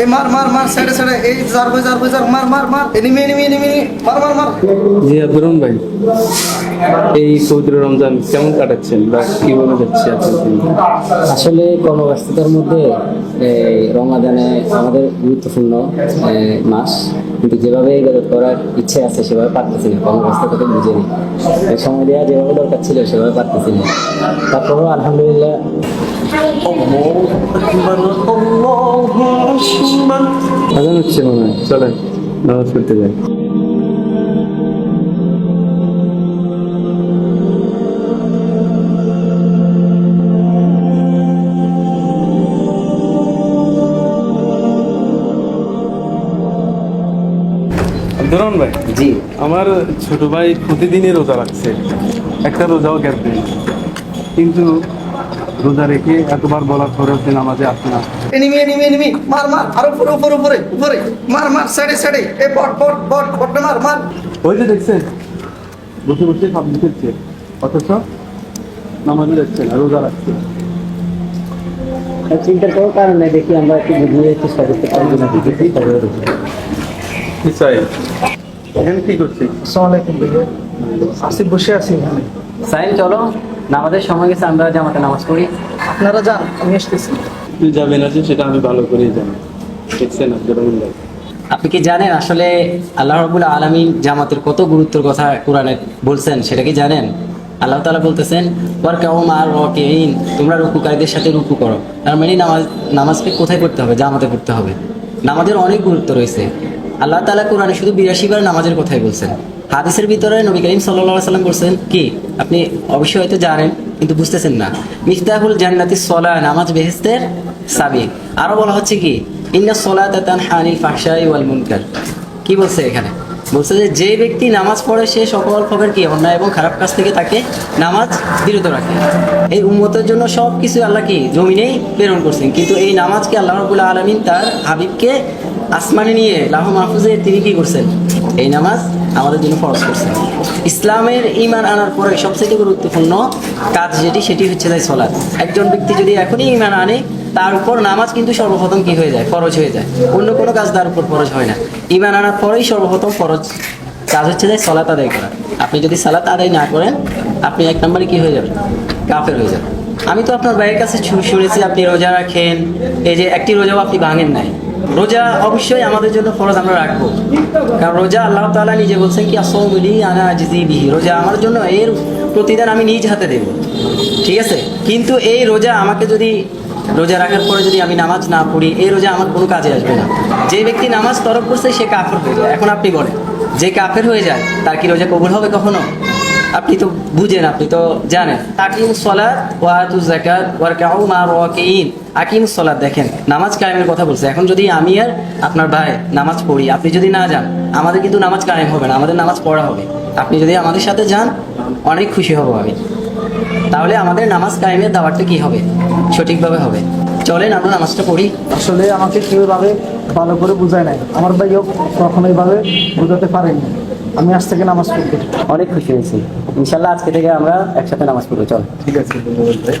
এই মার মার মার সাইডে সাইডে এই জার বই জার বই জার মার মার মার এনিমি এনিমি এনিমি মার মার মার। জি আব্দুরন ভাই। এই পবিত্র রমজান কেমন কাটাচ্ছেন বা কীভাবে যাচ্ছে আসলে কর্মব্যস্ততার মধ্যে এই রমাদানে আমাদের গুরুত্বপূর্ণ মাস। কিন্তু যেভাবে ইবাদত করার ইচ্ছে আছে সেভাবে পারতেছি না। কর্মব্যস্ততাকে বুঝে নি। এই সময় দেওয়া যেভাবে দরকার ছিল সেভাবে পারতেছি না। তারপরেও আলহামদুলিল্লাহ। আজান হচ্ছে মনে হয়। চলেন। নামাজ করতে যাই। আব্দুরন ভাই জি। আমার ছোট ভাই প্রতিদিনই রোজা রাখছে। একটা রোজাও গ্যাপ নেই কিন্তু রোজা রেখে এতবার বলার পরেও সে নামাজে আসে না। এনিমি এনিমি এনিমি মার মার আর উপরে উপরে উপরে উপরে মার মার সাইডে সাইডে এই বট বট বট বটটা মার মার। ওই যে দেখছেন বসে বসে সব লিখেছে অথচ নামাজে যাচ্ছে না রোজা রাখছে চিন্তার কোনো কারণ নেই দেখি আমরা একটু বুঝিয়ে চেষ্টা করতে পারি কিনা দেখি চেষ্টা করে দেখি। কি চাই? এখানে কি করছিস? আসসালামু আলাইকুম ভাইয়া। আসিফ বসে আছি এখানে। সাইন চলো। নামাজের সময় গেছে আমরা জামাতে নামাজ পড়ি। আপনারা যান আমি আসতেছি। তুই যাবেন আছে সেটা আমি ভালো করেই জানি। দেখছেন আব্দুর আপনি কি জানেন আসলে আল্লাহ রবুল আলমিন জামাতের কত গুরুত্বের কথা কোরআনে বলছেন সেটা কি জানেন? আল্লাহ তালা বলতেছেন ওয়ার কাউম আর রকিন তোমরা রুকুকারীদের সাথে রুকু করো। তার মানে নামাজ নামাজকে কোথায় পড়তে হবে? জামাতে পড়তে হবে। নামাজের অনেক গুরুত্ব রয়েছে। আল্লাহ তালা কোরআনে শুধু বিরাশি বার নামাজের কথাই বলছেন। হাদিসের ভিতরে নবী করিম সাল্লা সাল্লাম বলছেন, কি, আপনি অবশ্যই হয়তো জানেন, কিন্তু বুঝতেছেন না। মিফতাহুল জান্নাতি সলা, নামাজ বেহেস্তের সাবি। আরও বলা হচ্ছে কি, ইন্না সলাতা তানহানিল ফাহশাই ওয়াল মুনকার। কি বলছে এখানে? বলছে যে যে ব্যক্তি নামাজ পড়ে, সে সকল প্রকার কি অন্যায় এবং খারাপ কাজ থেকে তাকে নামাজ বিরত রাখে। এই উম্মতের জন্য সব কিছু আল্লাহ কি জমিনেই প্রেরণ করছেন। কিন্তু এই নামাজকে আল্লাহ রবুল্লাহ আলমিন তার হাবিবকে আসমানে নিয়ে লাহ মাহফুজে তিনি কি করছেন? এই নামাজ আমাদের জন্য ফরজ করছেন। ইসলামের ইমান আনার পরে সবচেয়ে গুরুত্বপূর্ণ কাজ যেটি, সেটি হচ্ছে তাই সলাৎ। একজন ব্যক্তি যদি এখনই ইমান আনে তার উপর নামাজ কিন্তু সর্বপ্রথম কি হয়ে যায়? ফরজ হয়ে যায়। অন্য কোনো কাজ তার উপর ফরজ হয় না। ইমান আনার পরেই সর্বপ্রথম ফরজ কাজ হচ্ছে যে সালাত আদায় করা। আপনি যদি সালাত আদায় না করেন, আপনি এক নম্বরে কি হয়ে যাবেন? কাফের হয়ে যাবেন। আমি তো আপনার ভাইয়ের কাছে শুনেছি, আপনি রোজা রাখেন। এই যে একটি রোজাও আপনি ভাঙেন নাই। রোজা অবশ্যই আমাদের জন্য ফরজ আমরা রাখব। কারণ রোজা আল্লাহ তাআলা নিজে বলছেন কি আসৌমলি আনা বিহি রোজা আমার জন্য এর প্রতিদান আমি নিজ হাতে দেব। ঠিক আছে? কিন্তু এই রোজা আমাকে যদি রোজা রাখার পরে যদি আমি নামাজ না পড়ি, এই রোজা আমার কোনো কাজে আসবে না। যে ব্যক্তি নামাজ তরক করছে, সে কাফের হয়ে যায়। এখন আপনি বলেন, যে কাফের হয়ে যায়, তার কি রোজা কবুল হবে কখনো? আপনি তো বুঝেন, আপনি তো জানেন। আকিম সলাত ওয়াতু জাকাত ওয়ার কাউ মা রাকিন আকিম সলাদ দেখেন, নামাজ কায়েমের কথা বলছে। এখন যদি আমি আর আপনার ভাই নামাজ পড়ি, আপনি যদি না যান, আমাদের কিন্তু নামাজ কায়েম হবে না, আমাদের নামাজ পড়া হবে। আপনি যদি আমাদের সাথে যান, অনেক খুশি হব আমি। তাহলে আমাদের নামাজ কায়েমের দাওয়াতটা কি হবে? সঠিকভাবে হবে। চলেন আমরা নামাজটা পড়ি। আসলে আমাকে কেউ এভাবে ভালো করে বুঝায় নাই। আমার ভাইও কখনো এইভাবে বুঝাতে পারেনি। আমি আজ থেকে নামাজ পড়তে অনেক খুশি হয়েছি। ইনশাল্লাহ আজকে থেকে আমরা একসাথে নামাজ পড়ব। চল। ঠিক আছে ধন্যবাদ ভাই।